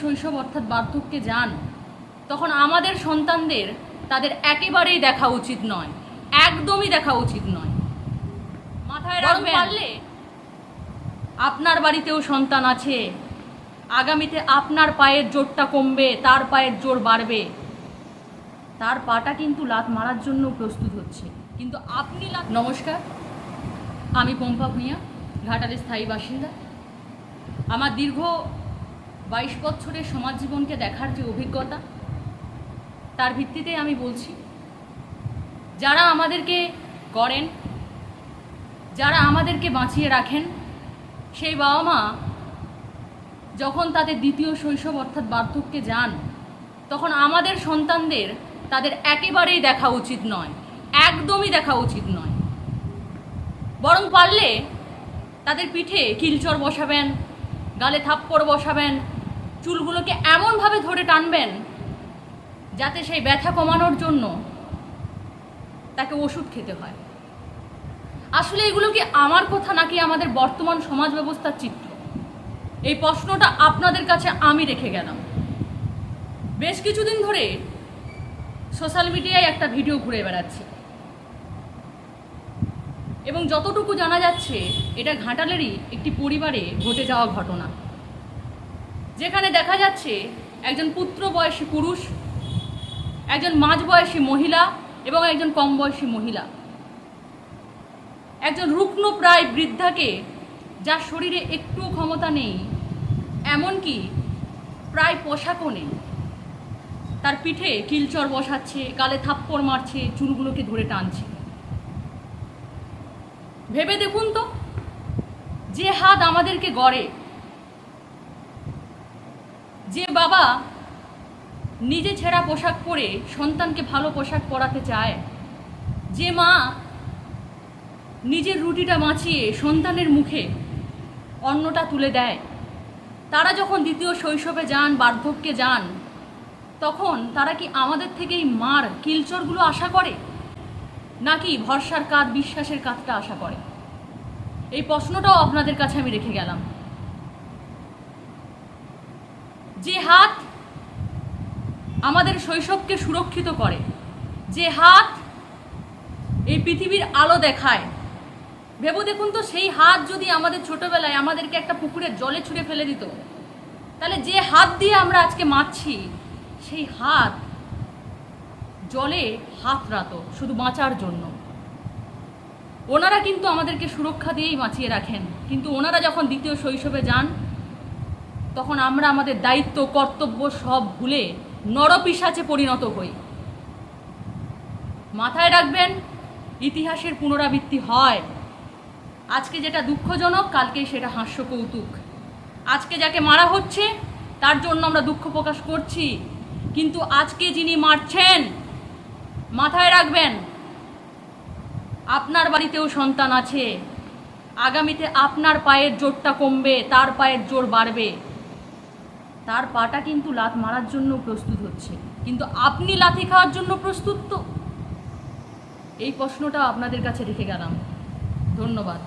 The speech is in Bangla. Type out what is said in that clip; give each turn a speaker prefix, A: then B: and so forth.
A: শৈশব অর্থাৎ বার্ধক্যে যান তখন আমাদের সন্তানদের তাদের একেবারেই দেখা উচিত নয় একদমই দেখা উচিত নয়। মাথায় রাখবেন পারলে। আপনার বাড়িতেও সন্তান আছে আগামীতে আপনার পায়ের জোরটা কমবে তার পায়ের জোর বাড়বে। তার পাটা কিন্তু লাত মারার জন্য প্রস্তুত হচ্ছে। কিন্তু আপনি লাত নমস্কার আমি পম্পা ভূঁইয়া ঘাটালের স্থায়ী বাসিন্দা। আমার দীর্ঘ বাইশ বছরের সমাজ জীবনকে দেখার যে অভিজ্ঞতা, তার ভিত্তিতে আমি বলছি, যারা আমাদেরকে করেন যারা আমাদেরকে বাঁচিয়ে রাখেন, সেই বাবা মা যখন তাদের দ্বিতীয় শৈশব অর্থাৎ বার্ধক্যে যান, তখন আমাদের সন্তানদের তাদের একেবারেই দেখা উচিত নয়, একদমই দেখা উচিত নয়। বরং পারলে তাদের পিঠে কিলচর বসাবেন, গালে থাপ্পড় বসাবেন চুলগুলোকে এমনভাবে ধরে টানবেন যাতে সেই ব্যথা কমানোর জন্য তাকে ওষুধ খেতে হয়। আসলে এগুলো কি আমার কথা নাকি আমাদের বর্তমান সমাজ ব্যবস্থার চিত্র? এই প্রশ্নটা আপনাদের কাছে আমি রেখে গেলাম। বেশ কিছুদিন ধরে সোশ্যাল মিডিয়ায় একটা ভিডিও ঘুরে বেড়াচ্ছে। এবং যতটুকু জানা যাচ্ছে, এটা ঘাটালেরই একটি পরিবারে ঘটে যাওয়া ঘটনা। যেখানে দেখা যাচ্ছে একজন পুত্র বয়সী পুরুষ, একজন মাঝ বয়সী মহিলা এবং একজন কম বয়সী মহিলা। একজন রুগ্ন প্রায় বৃদ্ধাকে যার শরীরে একটু ক্ষমতা নেই, এমনকি প্রায় পোশাকও নেই। তার পিঠে কিলচর বসাচ্ছে, গালে থাপ্পড় মারছে, চুলগুলোকে ধরে টানছে। ভেবে দেখুন তো, যে হাত আমাদেরকে গড়ে যে বাবা নিজে ছেঁড়া পোশাক পরে সন্তানকে ভালো পোশাক পরাতে চায়, যে মা নিজের রুটিটা বাঁচিয়ে সন্তানের মুখে অন্নটা তুলে দেয়, তারা যখন দ্বিতীয় শৈশবে যান, বার্ধক্যে যান, তখন তারা কি আমাদের থেকেই মার কিলচরগুলো আশা করে? নাকি ভরসার কাঁধ, বিশ্বাসের কাঁধটা আশা করে? এই প্রশ্নটাও আপনাদের কাছে আমি রেখে গেলাম। যে হাত আমাদের শৈশবকে সুরক্ষিত করে, যে হাত এই পৃথিবীর আলো দেখায়, ভেবো দেখুন তো সেই হাত যদি আমাদের ছোটবেলায় আমাদেরকে একটা পুকুরের জলে ছুঁড়ে ফেলে দিত, তাহলে যে হাত দিয়ে আমরা আজকে মারছি, সেই হাত জলে হাত রাত শুধু বাঁচার জন্য। ওনারা কিন্তু আমাদেরকে সুরক্ষা দিয়েই বাঁচিয়ে রাখেন, কিন্তু ওনারা যখন দ্বিতীয় শৈশবে যান তখন আমরা আমাদের দায়িত্ব, কর্তব্য সব ভুলে নরপিসাচে পরিণত হই। মাথায় রাখবেন, ইতিহাসের পুনরাবৃত্তি হয়। আজকে যেটা দুঃখজনক, কালকেই সেটা হাস্য কৌতুক আজকে যাকে মারা হচ্ছে, তার জন্য আমরা দুঃখ প্রকাশ করছি। কিন্তু আজকে যিনি মারছেন, মাথায় রাখবেন, আপনার বাড়িতেও সন্তান আছে। আগামীতে আপনার পায়ের জোরটা কমবে, তার পায়ের জোর বাড়বে। তার পাটা কিন্তু লাত মারার জন্য প্রস্তুত হচ্ছে। কিন্তু আপনি লাথি খাওয়ার জন্য প্রস্তুত তো? এই প্রশ্নটা আপনাদের কাছে রেখে গেলাম। ধন্যবাদ।